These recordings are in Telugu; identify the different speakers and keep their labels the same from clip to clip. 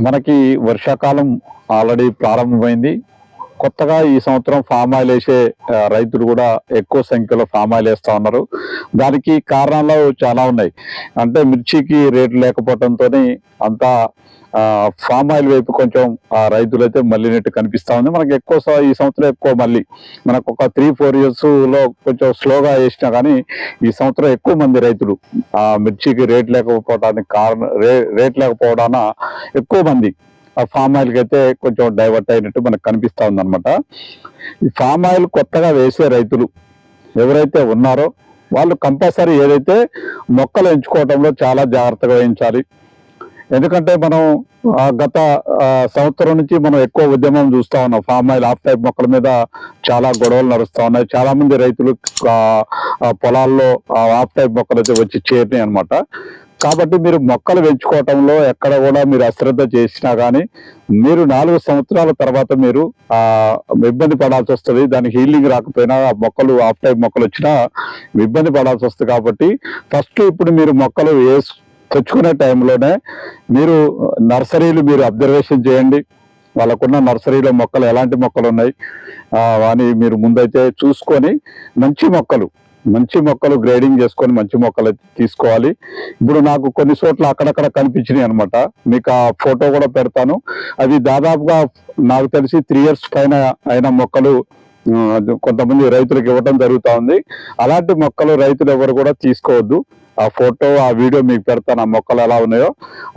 Speaker 1: మనకి వర్షాకాలం ఆల్రెడీ ప్రారంభమైంది. కొత్తగా ఈ సంవత్సరం ఫామ్ ఆయిల్ వేసే రైతులు కూడా ఎక్కువ సంఖ్యలో ఫామ్ ఆయిల్ వేస్తూ ఉన్నారు. దానికి కారణాలు చాలా ఉన్నాయి. అంటే మిర్చికి రేటు లేకపోవడంతో అంతా ఫామ్ ఆయిల్ వైపు కొంచెం ఆ, రైతులైతే మళ్ళీనట్టు కనిపిస్తూ ఉంది. మనకి ఎక్కువ ఈ సంవత్సరం ఎక్కువ మళ్ళీ. మనకు ఒక త్రీ ఫోర్ ఇయర్స్లో కొంచెం స్లోగా వేసినా కానీ ఈ సంవత్సరం ఎక్కువ మంది రైతులు ఆ మిర్చికి రేట్ లేకపోవడానికి కారణం రే రేట్ లేకపోవడాన ఎక్కువ మంది ఆ ఫామ్ ఆయిల్కి అయితే కొంచెం డైవర్ట్ అయినట్టు మనకు కనిపిస్తా ఉందన్నమాట. ఈ ఫామ్ ఆయిల్ కొత్తగా వేసే రైతులు ఎవరైతే ఉన్నారో వాళ్ళు కంపల్సరీ ఏదైతే మొక్కలు ఎంచుకోవడంలో చాలా జాగ్రత్తగా వహించాలి. ఎందుకంటే మనం గత సంవత్సరం నుంచి మనం ఎక్కువ ఉద్యమం చూస్తా ఉన్నాం. ఫామ్ ఆయిల్ ఆఫ్ టైప్ మొక్కల మీద చాలా గొడవలు నడుస్తూ ఉన్నాయి. చాలా మంది రైతులు పొలాల్లో ఆఫ్ టైప్ మొక్కలు అయితే వచ్చి చేరినాయి అనమాట కాబట్టి మీరు మొక్కలు పెంచుకోవటంలో ఎక్కడ కూడా మీరు అశ్రద్ధ చేసినా కానీ మీరు నాలుగు సంవత్సరాల తర్వాత మీరు ఇబ్బంది పడాల్సి వస్తుంది. దానికి హీలింగ్ రాకపోయినా ఆ మొక్కలు ఆఫ్ టైప్ మొక్కలు వచ్చినా ఇబ్బంది పడాల్సి వస్తుంది కాబట్టి ఫస్ట్ ఇప్పుడు మీరు మొక్కలు వేసు తెచ్చుకునే టైంలోనే మీరు నర్సరీలు మీరు అబ్జర్వేషన్ చేయండి. వాళ్ళకున్న నర్సరీలో మొక్కలు ఎలాంటి మొక్కలు ఉన్నాయి? అని మీరు ముందైతే చూసుకొని మంచి మొక్కలు మంచి మొక్కలు గ్రేడింగ్ చేసుకొని మంచి మొక్కలు తీసుకోవాలి. ఇప్పుడు నాకు కొన్ని చోట్ల అక్కడక్కడ కనిపించినాయి అనమాట మీకు ఆ ఫోటో కూడా పెడతాను. అది దాదాపుగా నాకు తెలిసి త్రీ ఇయర్స్ పైన అయిన మొక్కలు కొంతమంది రైతులకు ఇవ్వడం జరుగుతూ ఉంది అలాంటి మొక్కలు రైతులు ఎవరు కూడా తీసుకోవద్దు. ఆ ఫోటో ఆ వీడియో మీకు పెడతాను. ఆ మొక్కలు ఎలా ఉన్నాయో.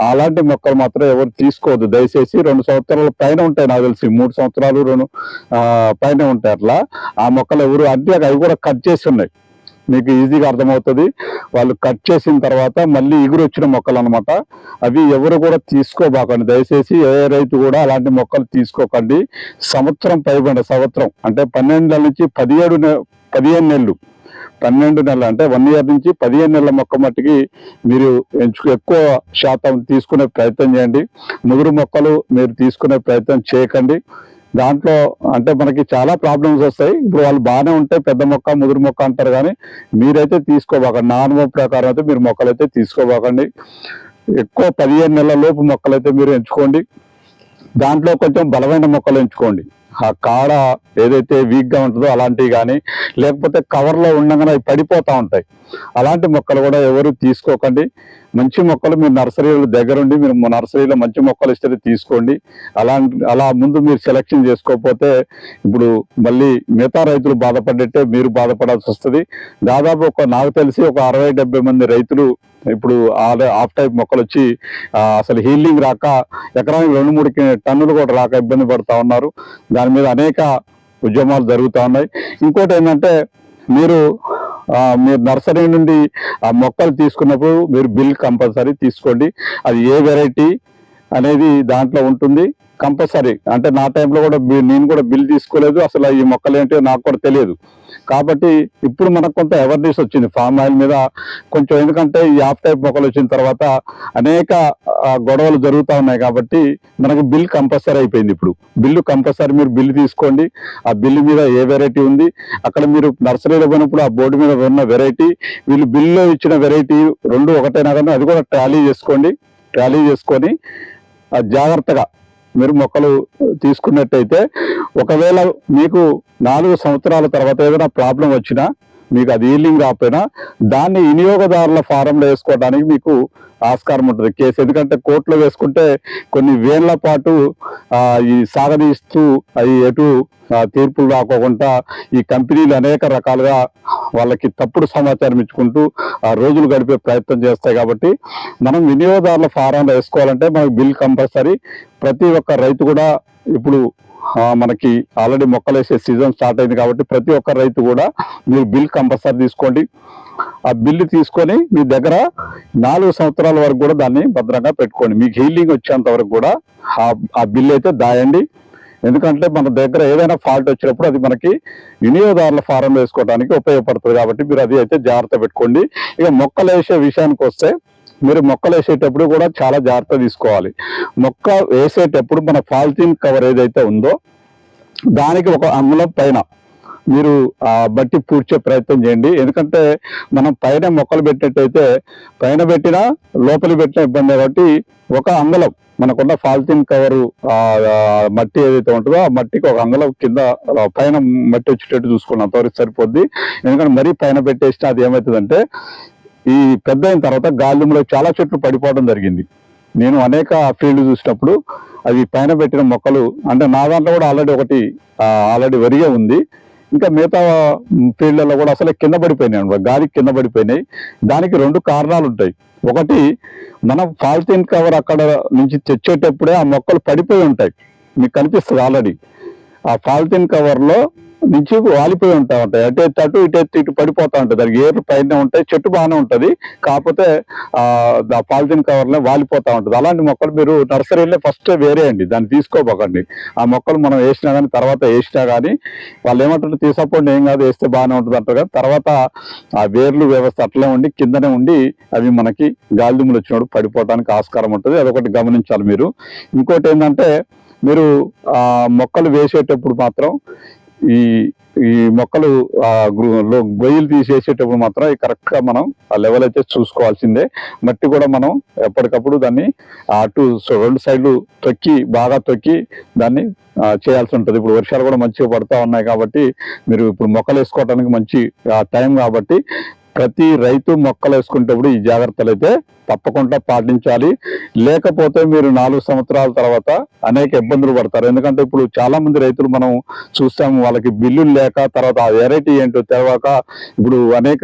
Speaker 1: అలాంటి మొక్కలు మాత్రం ఎవరు తీసుకోవద్దు. దయచేసి రెండు సంవత్సరాల పైన ఉంటాయి నాకు తెలిసి. మూడు సంవత్సరాలు రెండు పైన ఉంటాయి అట్లా. ఆ మొక్కలు ఎవరు అంటే అవి కూడా కట్ చేసి ఉన్నాయి. మీకు ఈజీగా అర్థమవుతుంది. వాళ్ళు కట్ చేసిన తర్వాత మళ్ళీ ఎగురు వచ్చిన మొక్కలు అనమాట అవి ఎవరు కూడా తీసుకోబాకండి. దయచేసి ఏ రైతు కూడా అలాంటి మొక్కలు తీసుకోకండి. సంవత్సరం పైబడి సంవత్సరం అంటే పన్నెండు నెలల నుంచి పదిహేడు పదిహేను నెలలు. పన్నెండు నెలలు అంటే వన్ ఇయర్ నుంచి పదిహేను నెలల మొక్క మట్టికి మీరు ఎంచుకు ఎక్కువ శాతం తీసుకునే ప్రయత్నం చేయండి. ముదురు మొక్కలు మీరు తీసుకునే ప్రయత్నం చేయకండి. దాంట్లో అంటే మనకి చాలా ప్రాబ్లమ్స్ వస్తాయి. ఇప్పుడు వాళ్ళు బాగానే ఉంటాయి పెద్ద మొక్క ముదురు మొక్క అంటారు కానీ మీరైతే తీసుకోబాకండి. నా అనుభవం ప్రకారం అయితే మీరు మొక్కలు అయితే తీసుకోబాకండి. ఎక్కువ పదిహేను నెలల లోపు మొక్కలు అయితే మీరు ఎంచుకోండి. దాంట్లో కొంచెం బలమైన మొక్కలు ఎంచుకోండి. ఆ కాడ ఏదైతే వీక్గా ఉంటుందో అలాంటివి కానీ లేకపోతే కవర్లో ఉండగానే అవి పడిపోతూ ఉంటాయి. అలాంటి మొక్కలు కూడా ఎవరు తీసుకోకండి. మంచి మొక్కలు మీరు నర్సరీల దగ్గరుండి మీరు మా నర్సరీలో మంచి మొక్కలు ఇస్తే తీసుకోండి. అలాంటి అలా ముందు మీరు సెలెక్షన్ చేసుకోకపోతే ఇప్పుడు మళ్ళీ మిగతా రైతులు బాధపడ్డట్టే మీరు బాధపడాల్సి వస్తుంది. దాదాపు ఒక నాకు తెలిసి ఒక అరవై డెబ్బై మంది రైతులు ఇప్పుడు ఆఫ్ టైప్ మొక్కలు వచ్చి అసలు హీలింగ్ రాక ఎకరానికి రెండు మూడు టన్నులు కూడా రాక ఇబ్బంది పడుతూ ఉన్నారు. దాని మీద అనేక ఉద్యమాలు జరుగుతూ ఉన్నాయి. ఇంకోటి ఏంటంటే మీరు మీరు నర్సరీ నుండి ఆ మొక్కలు తీసుకున్నప్పుడు మీరు బిల్ కంపల్సరీ తీసుకోండి. అది ఏ వెరైటీ అనేది దాంట్లో ఉంటుంది. కంపల్సరీ. అంటే నా టైంలో కూడా నేను కూడా బిల్ తీసుకోలేదు. అసలు ఈ మొక్కలు ఏంటో నాకు కూడా తెలియదు. కాబట్టి ఇప్పుడు మనకు కొంత అవేర్నెస్ వచ్చింది. ఫామ్ ఆయిల్ మీద కొంచెం ఎందుకంటే ఈ ఆఫ్ టైప్ మొక్కలు వచ్చిన తర్వాత అనేక గొడవలు జరుగుతూ ఉన్నాయి కాబట్టి మనకు బిల్ కంపల్సరీ అయిపోయింది ఇప్పుడు. బిల్లు కంపల్సరీ మీరు బిల్లు తీసుకోండి. ఆ బిల్లు మీద ఏ వెరైటీ ఉంది? అక్కడ మీరు నర్సరీలో పోయినప్పుడు ఆ బోర్డు మీద ఉన్న వెరైటీ వీళ్ళు బిల్లులో ఇచ్చిన వెరైటీ రెండు ఒకటైనా కానీ అది కూడా ట్రాలీ చేసుకోండి. ట్రాలీ చేసుకొని జాగ్రత్తగా మీరు మొక్కలు తీసుకున్నట్టయితే ఒకవేళ మీకు నాలుగు సంవత్సరాల తర్వాత ఏదైనా ప్రాబ్లం వచ్చినా మీకు అది ఈలింగ్ రాకపోయినా దాన్ని వినియోగదారుల ఫారంలో వేసుకోవడానికి మీకు ఆస్కారం ఉంటుంది. కేసు ఎందుకంటే కోర్టులో వేసుకుంటే కొన్ని వేళ్ళ పాటు ఈ సాగదీస్తూ అవి ఎటు తీర్పులు రాకోకుండా ఈ కంపెనీలు అనేక రకాలుగా వాళ్ళకి తప్పుడు సమాచారం ఇచ్చుకుంటూ ఆ రోజులు గడిపే ప్రయత్నం చేస్తాయి కాబట్టి మనం వినియోగదారుల ఫారంలో వేసుకోవాలంటే మనకు బిల్ కంపల్సరీ. ప్రతి ఒక్క రైతు కూడా ఇప్పుడు మనకి ఆల్రెడీ మొక్కలు వేసే సీజన్ స్టార్ట్ అయింది కాబట్టి ప్రతి ఒక్క రైతు కూడా మీరు బిల్ కంపల్సరీ తీసుకోండి. ఆ బిల్లు తీసుకొని మీ దగ్గర నాలుగు సంవత్సరాల వరకు కూడా దాన్ని భద్రంగా పెట్టుకోండి. మీకు హీలింగ్ వచ్చేంత వరకు కూడా ఆ- ఆ బిల్ అయితే దాయండి. ఎందుకంటే మన దగ్గర ఏదైనా ఫాల్ట్ వచ్చినప్పుడు అది మనకి వినియోగదారుల ఫారం వేసుకోవడానికి ఉపయోగపడుతుంది కాబట్టి మీరు అది అయితే జాగ్రత్త పెట్టుకోండి. ఇక మొక్కలు వేసే విషయానికి వస్తే మీరు మొక్కలు వేసేటప్పుడు కూడా చాలా జాగ్రత్త తీసుకోవాలి. మొక్క వేసేటప్పుడు మన పాలిథిన్ కవర్ ఏదైతే ఉందో దానికి ఒక అంగుళం పైన మీరు ఆ బట్టి పూడ్చే ప్రయత్నం చేయండి. ఎందుకంటే మనం పైన మొక్కలు పెట్టినట్టయితే పైన పెట్టినా లోపలి పెట్టిన ఇబ్బంది కాబట్టి ఒక అంగుళం మనకున్న ఫాల్తిన్ కవరు మట్టి ఏదైతే ఉంటుందో ఆ మట్టికి ఒక అంగళం కింద పైన మట్టి వచ్చేటట్టు చూసుకున్నాం. అంతవరకు సరిపోద్ది. ఎందుకంటే మరీ పైన పెట్టేసిన అది ఏమవుతుందంటే ఈ పెద్ద అయిన తర్వాత గాలింలో చాలా చెట్లు పడిపోవడం జరిగింది. నేను అనేక ఫీల్డ్ చూసినప్పుడు అవి పైన పెట్టిన మొక్కలు అంటే నా దాంట్లో కూడా ఆల్రెడీ ఒకటి ఆల్రెడీ వరిగే ఉంది. ఇంకా మిగతా ఫీల్డ్లలో కూడా అసలే కింద పడిపోయినాయి అనమాట గాలికి కింద పడిపోయినాయి. దానికి రెండు కారణాలు ఉంటాయి. ఒకటి మనం పాలిథిన్ కవర్ అక్కడ నుంచి తెచ్చేటప్పుడే ఆ మొక్కలు పడిపోయి ఉంటాయి. మీకు కనిపిస్తుంది ఆల్రెడీ ఆ పాలిథిన్ కవర్లో నుంచి వాలిపోయి ఉంటా ఉంటాయి. అటు ఎత్తు అటు ఇటు ఇటు పడిపోతా ఉంటుంది దానికి ఏర్లు పైన ఉంటాయి. చెట్టు బాగానే ఉంటుంది. కాకపోతే ఆ పాలిథిన్ కవర్లో వాలిపోతూ ఉంటుంది. అలాంటి మొక్కలు మీరు నర్సరీలో ఫస్ట్ వేరే అండి. దాన్ని తీసుకోపోకండి ఆ మొక్కలు మనం వేసినా కానీ తర్వాత వేసినా కానీ వాళ్ళు ఏమంటారు? తీసపోండి ఏం కాదు. వేస్తే బాగానే ఉంటుంది అంటారు కానీ తర్వాత ఆ వేర్లు వ్యవస్థ అట్లే ఉండి కిందనే ఉండి అవి మనకి గాలిదుమ్ములు వచ్చినప్పుడు పడిపోవడానికి ఆస్కారం ఉంటుంది. అదొకటి గమనించాలి మీరు. ఇంకోటి ఏంటంటే మీరు ఆ మొక్కలు వేసేటప్పుడు మాత్రం ఈ ఈ మొక్కలు ఆ లో గొయ్యలు తీసేసేటప్పుడు మాత్రం కరెక్ట్గా మనం ఆ లెవెల్ అయితే చూసుకోవాల్సిందే. మట్టి కూడా మనం ఎప్పటికప్పుడు దాన్ని అటు రెండు సైడ్లు తొక్కి బాగా తొక్కి దాన్ని చేయాల్సి ఉంటుంది. ఇప్పుడు వర్షాలు కూడా మంచిగా పడతా ఉన్నాయి కాబట్టి మీరు ఇప్పుడు మొక్కలు వేసుకోవడానికి మంచి టైం కాబట్టి ప్రతి రైతు మొక్కలు వేసుకునేటప్పుడు ఈ జాగ్రత్తలు అయితే తప్పకుండా పాటించాలి. లేకపోతే మీరు నాలుగు సంవత్సరాల తర్వాత అనేక ఇబ్బందులు పడతారు. ఎందుకంటే ఇప్పుడు చాలా మంది రైతులు మనం చూస్తాము వాళ్ళకి బిల్లులు లేక తర్వాత ఆ వెరైటీ ఏంటో తెలియక ఇప్పుడు అనేక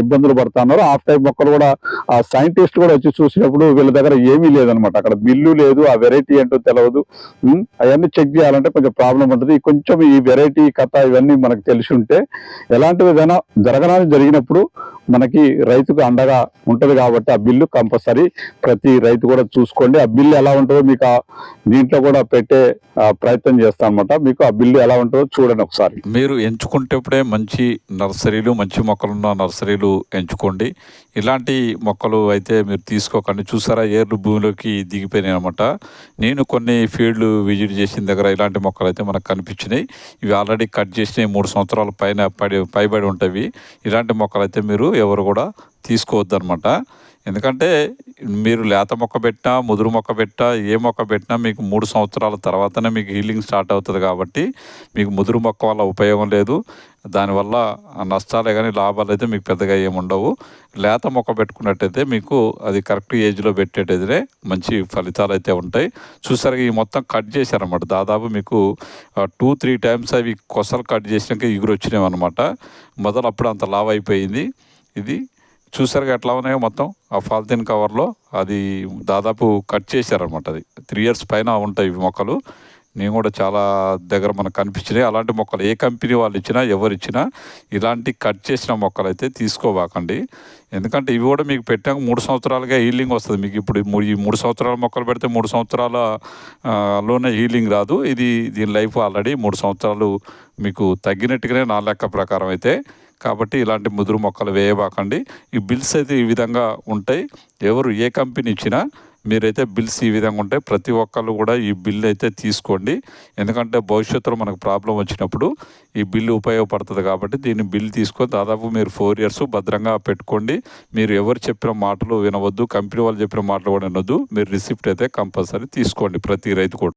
Speaker 1: ఇబ్బందులు పడుతున్నారు. ఆ టైప్ మొక్కలు కూడా ఆ సైంటిస్ట్ కూడా వచ్చి చూసినప్పుడు వీళ్ళ దగ్గర ఏమీ లేదనమాట అక్కడ బిల్లు లేదు ఆ వెరైటీ ఏంటో తెలియదు అవన్నీ చెక్ చేయాలంటే కొంచెం ప్రాబ్లం ఉంటుంది. కొంచెం ఈ వెరైటీ కథ ఇవన్నీ మనకు తెలిసి ఉంటే ఎలాంటివి ఏదైనా జరగడానికి జరిగినప్పుడు lembrou మనకి రైతుకు అండగా ఉంటుంది కాబట్టి ఆ బిల్లు కంపల్సరీ ప్రతి రైతు కూడా చూసుకోండి. ఆ బిల్లు ఎలా ఉంటుందో మీకు ఆ దీంట్లో కూడా పెట్టే ప్రయత్నం చేస్తాను అనమాట మీకు ఆ బిల్లు ఎలా ఉంటుందో చూడండి ఒకసారి.
Speaker 2: మీరు ఎంచుకుంటేప్పుడే మంచి నర్సరీలు మంచి మొక్కలున్న నర్సరీలు ఎంచుకోండి. ఇలాంటి మొక్కలు అయితే మీరు తీసుకోకండి. చూసారా ఏర్లు భూమిలోకి దిగిపోయినాయి అనమాట నేను కొన్ని ఫీల్డ్లు విజిట్ చేసిన దగ్గర ఇలాంటి మొక్కలు అయితే మనకు కనిపించినాయి. ఇవి ఆల్రెడీ కట్ చేసినాయి మూడు సంవత్సరాల పైన పడి పైబడి ఉంటాయి. ఇలాంటి మొక్కలు అయితే మీరు ఎవరు కూడా తీసుకోవద్దు అనమాట ఎందుకంటే మీరు లేత మొక్క పెట్టినా ముదురు మొక్క పెట్టినా ఏ మొక్క పెట్టినా మీకు మూడు సంవత్సరాల తర్వాతనే మీకు హీలింగ్ స్టార్ట్ అవుతుంది కాబట్టి మీకు ముదురు మొక్క వల్ల ఉపయోగం లేదు. దానివల్ల నష్టాలే కానీ లాభాలు అయితే మీకు పెద్దగా ఏముండవు లేత మొక్క పెట్టుకున్నట్టయితే మీకు అది కరెక్ట్ ఏజ్లో పెట్టేటైతే మంచి ఫలితాలు అయితే ఉంటాయి. చూసారు ఈ మొత్తం కట్ చేశారన్నమాట. దాదాపు మీకు టూ త్రీ టైమ్స్ అవి కొసలు కట్ చేసినాక ఎగురు వచ్చినాయి అనమాట మొదలు అప్పుడు అంత లావ్ అయిపోయింది. ఇది చూసారుగా ఎట్లా ఉన్నాయో మొత్తం? ఆ పాలిథిన్ కవర్లో అది దాదాపు కట్ చేశారనమాట అది. త్రీ ఇయర్స్ పైన ఉంటాయి ఇవి మొక్కలు. నేను కూడా చాలా దగ్గర మనకు కనిపించినాయి. అలాంటి మొక్కలు ఏ కంపెనీ వాళ్ళు ఇచ్చినా ఎవరు ఇచ్చినా ఇలాంటి కట్ చేసిన మొక్కలు అయితే తీసుకోబాకండి. ఎందుకంటే ఇవి కూడా మీకు పెట్టాక మూడు సంవత్సరాలుగా హీలింగ్ వస్తుంది. మీకు ఇప్పుడు ఈ ఈ మూడు సంవత్సరాల మొక్కలు పెడితే మూడు సంవత్సరాల లోనే హీలింగ్ రాదు. ఇది దీని లైఫ్ ఆల్రెడీ మూడు సంవత్సరాలు మీకు తగ్గినట్టుగానే నా లెక్క ప్రకారం అయితే కాబట్టి ఇలాంటి ముదురు మొక్కలు వేయబాకండి. ఈ బిల్స్ అయితే ఈ విధంగా ఉంటాయి. ఎవరు ఏ కంపెనీ ఇచ్చినా మీరైతే బిల్స్ ఈ విధంగా ఉంటాయి. ప్రతి ఒక్కళ్ళు కూడా ఈ బిల్ అయితే తీసుకోండి. ఎందుకంటే భవిష్యత్తులో మనకు ప్రాబ్లం వచ్చినప్పుడు ఈ బిల్లు ఉపయోగపడుతుంది కాబట్టి దీన్ని బిల్ తీసుకొని దాదాపు మీరు ఫోర్ ఇయర్స్ భద్రంగా పెట్టుకోండి. మీరు ఎవరు చెప్పిన మాటలు వినవద్దు. కంపెనీ వాళ్ళు చెప్పిన మాటలు కూడా వినొద్దు. మీరు రిసిప్ట్ అయితే కంపల్సరీ తీసుకోండి ప్రతి రైతు కూడా.